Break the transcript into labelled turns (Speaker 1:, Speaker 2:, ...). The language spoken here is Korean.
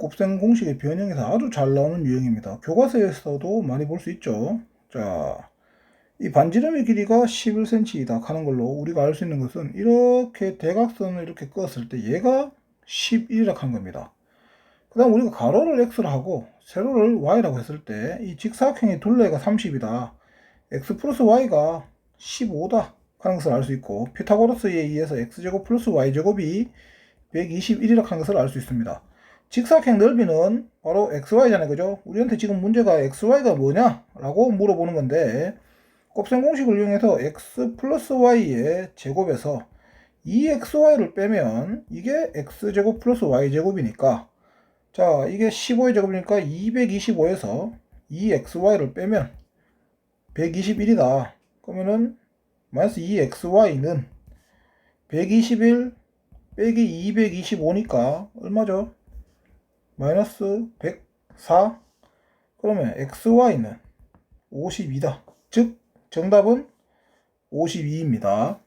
Speaker 1: 곱셈 공식의 변형에서 아주 잘 나오는 유형입니다. 교과서에서도 많이 볼 수 있죠. 자, 이 반지름의 길이가 11cm이다 하는 걸로 우리가 알 수 있는 것은 이렇게 대각선을 이렇게 끄었을 때 얘가 11이라고 하는 겁니다. 그 다음 우리가 가로를 x로 하고 세로를 y라고 했을 때 이 직사각형의 둘레가 30이다. x 플러스 y가 15다 하는 것을 알 수 있고 피타고라스에 의해서 x제곱 플러스 y제곱이 121이라고 하는 것을 알 수 있습니다. 직사각형 넓이는 바로 xy잖아요. 그죠? 우리한테 지금 문제가 xy가 뭐냐? 라고 물어보는 건데 곱셈 공식을 이용해서 x 플러스 y의 제곱에서 2xy를 빼면 이게 x제곱 플러스 y제곱이니까 자 이게 15의 제곱이니까 225에서 2xy를 빼면 121이다. 그러면은 마이너스 2xy는 121 빼기 225니까 얼마죠? 마이너스 104 그러면 xy는 52다. 즉 정답은 52입니다.